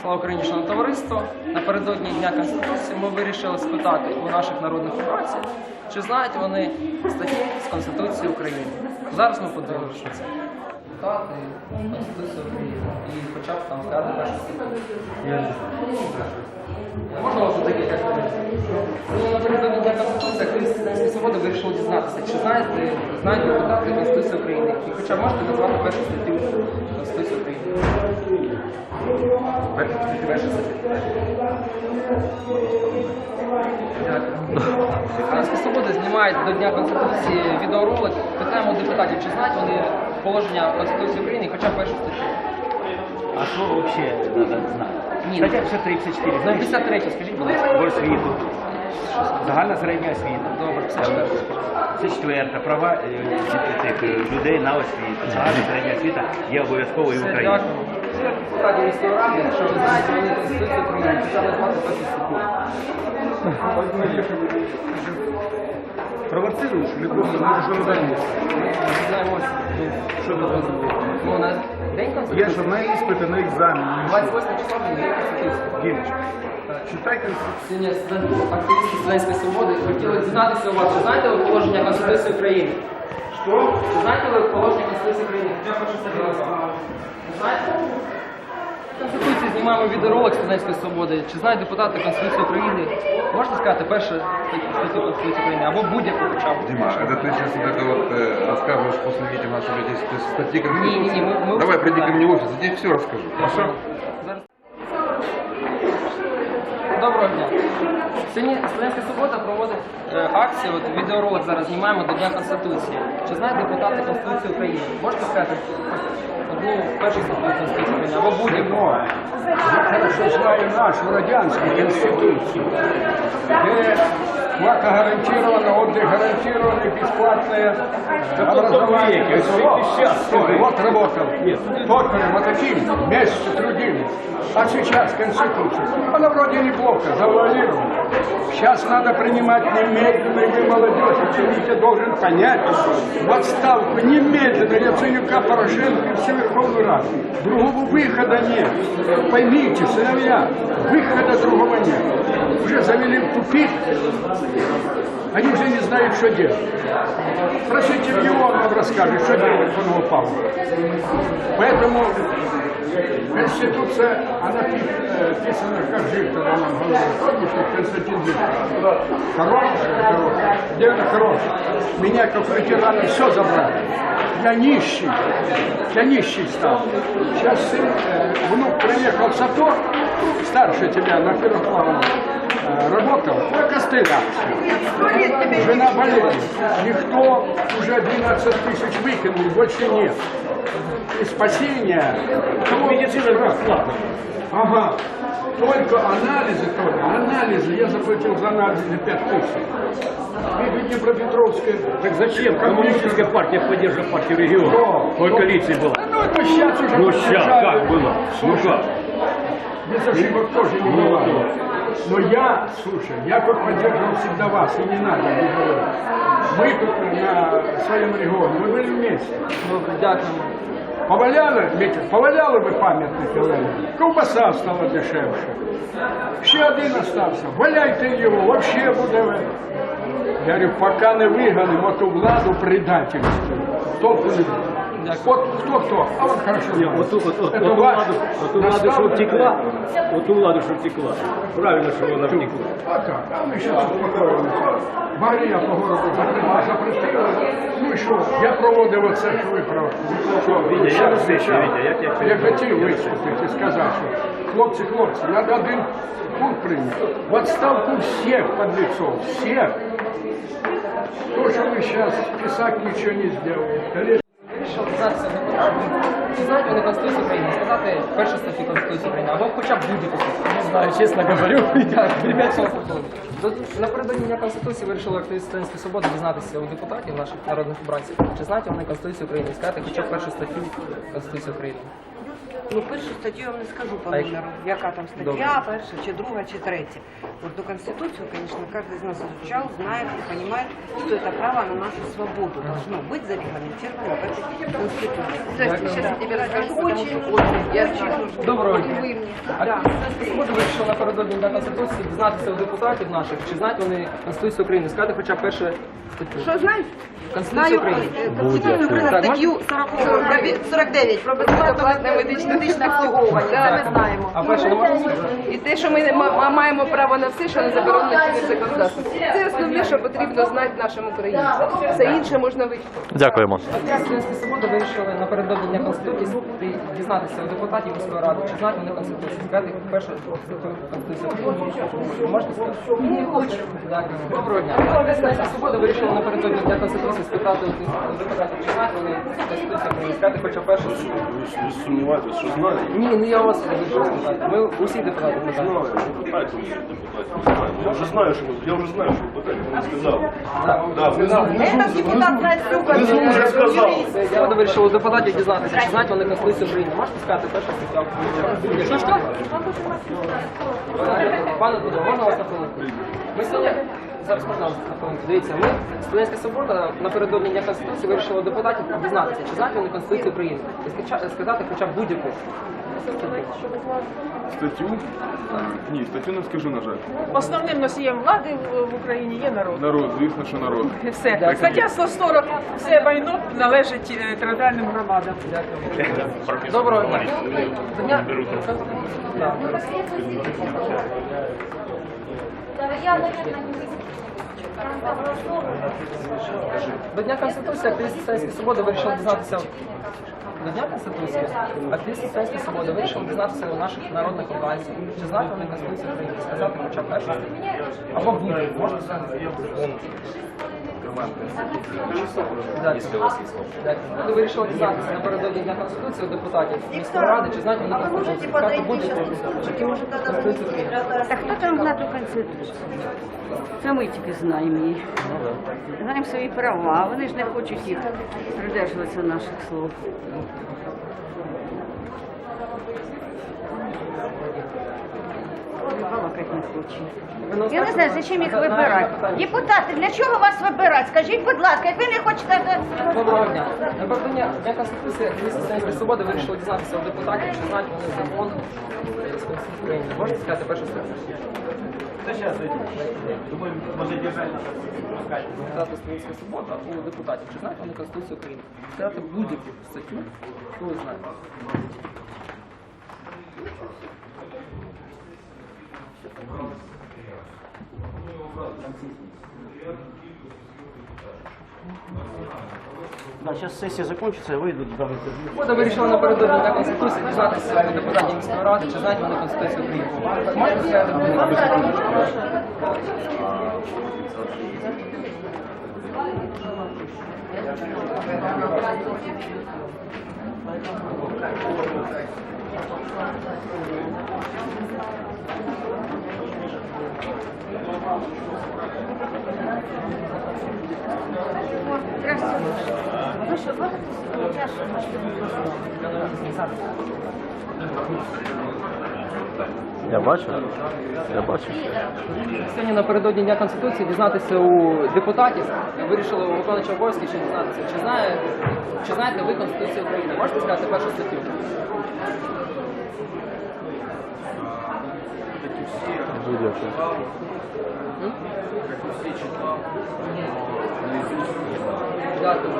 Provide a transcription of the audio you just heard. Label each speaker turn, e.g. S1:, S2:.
S1: Слава Україні, шановне товариство. Напередодні Дня Конституції ми вирішили спитати у наших народних обранців, чи знають вони статті з Конституції України. Зараз ми подивимося це. Спитати Конституцію і хоча б там сказати першу. Можна вас декілька? Ну, активісти Студентської свободи вирішили дізнатися, чи знаєте, знають депутати Конституції України, і хоча можете назвати першу статтю Конституції України. Перша свобода знімають до Дня Конституції відеоролик. Питаємо депутатів, чи знають вони положення Конституції України, хоча б першу статтю.
S2: А що взагалі треба знати?
S1: Ні.
S2: Стаття 34,
S1: Ну,
S2: знаєш,
S1: 53 скажіть, будь ласка.
S2: по освіту. Загальна середня освіта.
S1: Добре, 54
S2: Це четверта. Права е, цих, е, людей на освіту. Загальна середня освіта є обов'язковою в
S1: Все,
S2: Україні.
S1: дякую. Раді міської ради, якщо ви знаєте, вони Конституцію України, назвати першу статтю.
S3: Провоцируешь или просто
S1: ось,
S3: Що ти розумієш?
S1: ну, на День
S3: Є
S1: Конституції.
S3: ж на іспити, на екзамені.
S1: 28 число День Конституції.
S3: Дімочка, читай конституцію.
S1: Сьогодні студент- активісти Студентської свободи хотіли дізнатися у вас, чи знаєте ви положення Конституції України?
S3: Що?
S1: Чи знаєте ви положення Конституції України? Статтю назвали. Не знаєте? Конституції знімаємо відеоролик Студентської свободи. Чи знають депутати Конституції України? Можна сказати перше статтю Конституції України або будь-яку хоча б?
S4: Дима, это ты сейчас вот это вот э, рассказываешь после митинга, что у тебя есть статьи Конституции?
S1: Не-не-не, мы- мы
S4: Давай,
S1: уже
S4: приди ко
S1: знаем.
S4: мне в офис, я тебе все расскажу. Хорошо?
S1: Зараз. Доброго дня. Сьогодні Студентська Свобода проводить е, акцію, от відеоролик зараз знімаємо до Дня Конституції. Чи знають депутати Конституції України? Можете сказати одну першу статтю Конституції України або будь-яку?
S3: Хорошо знаю нашу радянську конституцію, де флага гарантирована, отдых гарантированный, бесплатное образование. Вот работал. Токарем, таким месяц трудились. А сейчас Конституция. Она вроде неплохо, завуалирована. Сейчас надо принимать немедленно, вы, молодежь, оцените, должен понять, в отставку немедленно Яценюка, Порошенко и всю Верховную Раду. Другого выхода нет. Поймите, сыновья, выхода другого нет. Уже завели в тупик, они уже не знают, что делать. Спросите в него, он вам расскажет, что делать Новопавлову. Поэтому Конституция, она пи- э, писана, как говорит. Помнишь, как Константин Жиртов? Хорошая, хорошая. Где она хорошая? Меня, как ветерана, все забрали. Я нищий. Я нищий стал. Сейчас сын, э, внук приехал с АТО, старше тебя, на первоплавном э, работал, на костылях. Жена болеет. Никто уже 12 тысяч выкинул, больше нет. И спасения. Медицина бесплатно. Ага. Только анализы только. Анализы. Я заплатил за анализы 5 тысяч. И Днепропетровская.
S5: Так зачем? Коммунистическая партия поддерживает партию региона.
S3: Кто?
S5: Той коалиции была.
S3: Ну это сейчас уже
S5: Ну сейчас
S3: поддержали.
S5: как было? Ну
S3: Слушай,
S5: как?
S3: Без ошибок тоже не бывало. Но я, слушай, я как поддерживал всегда вас, и не надо, не говори. Мы тут на своем регионе, мы были вместе.
S1: Добре, дякуємо.
S3: Поваляли, Митя, поваляли ви пам'ятники Леніна. Ковбаса стала дешевше. Ще один остався. Валяйте його, вообще буде. Я говорю, поки не виганемо ту владу предательську, толку не буде.
S1: Дякую.
S3: От хто хто, а он хорошо знає.
S5: Вот вот, вот,
S3: Это
S5: вот
S3: ваш
S5: владу, вот ту владу, что втекла, вот ту владу, что втекла. Правильно, что она втекла.
S3: А так, а ми ще заспокоїлися. Марія по городу закрила, запретила. Ну і що, я проводив оце, що ви проводили. Що,
S5: Вітя, я
S3: що кричали?
S5: Вітя, я тебе
S3: Я хотів виступити і сказати, що хлопці, хлопці, треба один пункт прийняти. В отставку всех подлецов, всех. То, что вы сейчас писать ничего не сделаете.
S1: У депутатів, чи Конституцію України, сказати першу статтю Конституції України або хоча б будь-яку статтю. Не знаю, чесно говорю. Ребят, що Напередодні Дня Конституції вирішили активісти Студентської свободи дізнатися у депутатів, наших народних обранців, чи знають вони Конституцію України сказати хоча б першу статтю Конституції України.
S6: Ну, першу статтю я вам не скажу по
S1: А як-
S6: номеру. Яка там стаття,
S1: Добре.
S6: перша, чи друга, чи третя. Вот до Конституцию, конечно, каждый из нас изучал, знает и понимает, что это право на нашу свободу должно быть зарегламентировано в этой Конституции. Сейчас я тебе расскажу, потому что очень я знаю.
S1: Доброго
S6: Вот
S1: дня.
S6: вы мне.
S1: А
S6: Да.
S1: Свобода вирішила напередодні Дня Конституції дізнатися у депутатів наших, чи знають вони Конституцію України, сказати хоча б перше статтю.
S6: Що знаєш?
S1: Конституцію України.
S6: Конституцію України
S1: Так,
S6: статтю 40, 49 про безоплатне медичне медичне обслуговування. Це ми знаємо.
S1: А перше не можна?
S7: І те, що ми ма- ма- маємо право на все, що не заборонено чинним законодавством. Це основне, що потрібно знати нашим українцям. Все інше можна вичитати.
S8: Дякуємо.
S1: Студентські свободи вирішили напередодні Дня Конституції дізнатися у депутатів міської ради, чи знають вони Конституцію. Сказати перше. Ви Можете сказати? Не хочу. Дякую. Доброго дня. Студентські свободи вирішили напередодні Дня Конституції спитати у депутатів, чи знають вони Конституцію Сказати хоча перше.
S5: Ви що?
S1: Ні, ну я вас. Ми усі депутати.
S5: Питайте. Я вже знаю, що ви, я вже знаю, що ви питаєте, ви сказали. Да,
S6: Этот депутат знает всю
S5: внизу вже сказав.
S1: Я буду вирішив у депутатів дізнатися, чи знають вони Конституцію України. Можете сказати стаття? Що що? Пане Дудо, можна вас на хвилинку? Ми сьогодні зараз можна вас на. Дивіться, ми студентська свобода напередодні Дня Конституції вирішили у депутатів дізнатися, чи знають вони Конституцію України. І сказати хоча б будь-яку.
S9: Статтю? Ні, статтю не скажу, на жаль.
S7: Основним носієм влади в Україні є народ.
S9: Народ, звісно, що народ.
S7: Все. Стаття 140. Все майно належить е, територіальним громадам.
S1: Доброго дня. До дня. Конституції активісти Студентської свободи вирішили дізнатися. До Дня Конституції активісти Студентської свободи вирішили дізнатися у наших народних обранців. Чи знати вони Конституцію України? Сказати хоча б перше. Або будь можна сказати? Ви вирішили дізнатися напередодні Дня Конституції у депутатів міської ради, чи знають вони Конституцію? Будь-яку Конституцію України.
S10: Та хто там знає ту конституцію? Це ми тільки знаємо її. Знаємо свої права, вони ж не хочуть їх придержуватися наших слов. Балакать не. Я не знаю, зачем їх вибирати. Депутати, для чого вас вибирати? Скажіть, будь ласка, як ви не хочете...
S1: Доброго дня. Напередодні Дня Конституції активісти свободи вирішили дізнатися у депутатів, чи знають вони закон з Конституції України. Можете сказати першу статтю? Депутати Студентської свободи у депутатів, чи знають вони Конституцію України? Сказати будь-яку статтю, яку ви знаєте.
S2: Да, зараз сесія закінчиться, вийдуть з
S1: Свобода вирішила напередодні Дня Конституції дізнатися у депутатів міської ради, чи знають вони Конституцію України. Можете сказати будь-яку?
S8: Я бачу. Я бачу.
S1: Сьогодні напередодні Дня Конституції дізнатися у депутатів вирішили у виконуючого обов'язки ще дізнатися, чи знає, чи знаєте ви Конституцію України. Можете сказати першу статтю? Дякую.